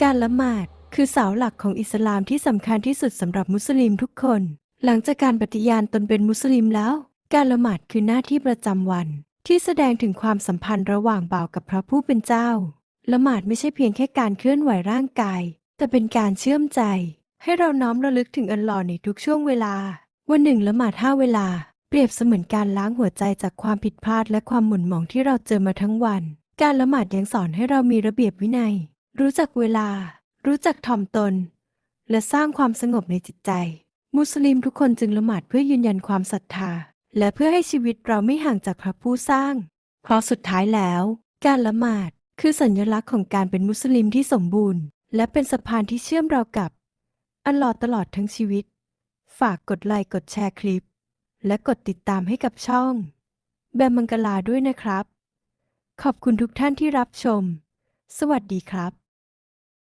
การละหมาดคือเสาหลักของอิสลามที่สำคัญที่สุดสำหรับมุสลิมทุกคน หลังจากการปฏิญาณตนเป็นมุสลิมแล้ว การละหมาดคือหน้าที่ประจำวัน ที่แสดงถึงความสัมพันธ์ระหว่างบ่าวกับพระผู้เป็นเจ้า ละหมาดไม่ใช่เพียงแค่การเคลื่อนไหวร่างกาย แต่เป็นการเชื่อมใจ ให้เราน้อมระลึกถึงอัลลอฮ์ในทุกช่วงเวลา วันหนึ่งละหมาดห้าเวลา เปรียบเสมือนการล้างหัวใจจากความผิดพลาดและความหม่นหมองที่เราเจอมาทั้งวัน การละหมาดยังสอนให้เรามีระเบียบวินัย รู้จักเวลา รู้จักถ่อมตน และสร้างความสงบในจิตใจ มุสลิมทุกคนจึงละหมาดเพื่อยืนยันความศรัทธา และเพื่อให้ชีวิตเราไม่ห่างจากพระผู้สร้าง เพราะสุดท้ายแล้ว การละหมาดคือสัญลักษณ์ของการเป็นมุสลิมที่สมบูรณ์ และเป็นสะพานที่เชื่อมเรากับ อัลลอฮ์ตลอดทั้งชีวิต ฝากกดไลค์กดแชร์คลิป และกดติดตามให้กับช่อง แบมมังกลาด้วยนะครับ ขอบคุณทุกท่านที่รับชม สวัสดีครับ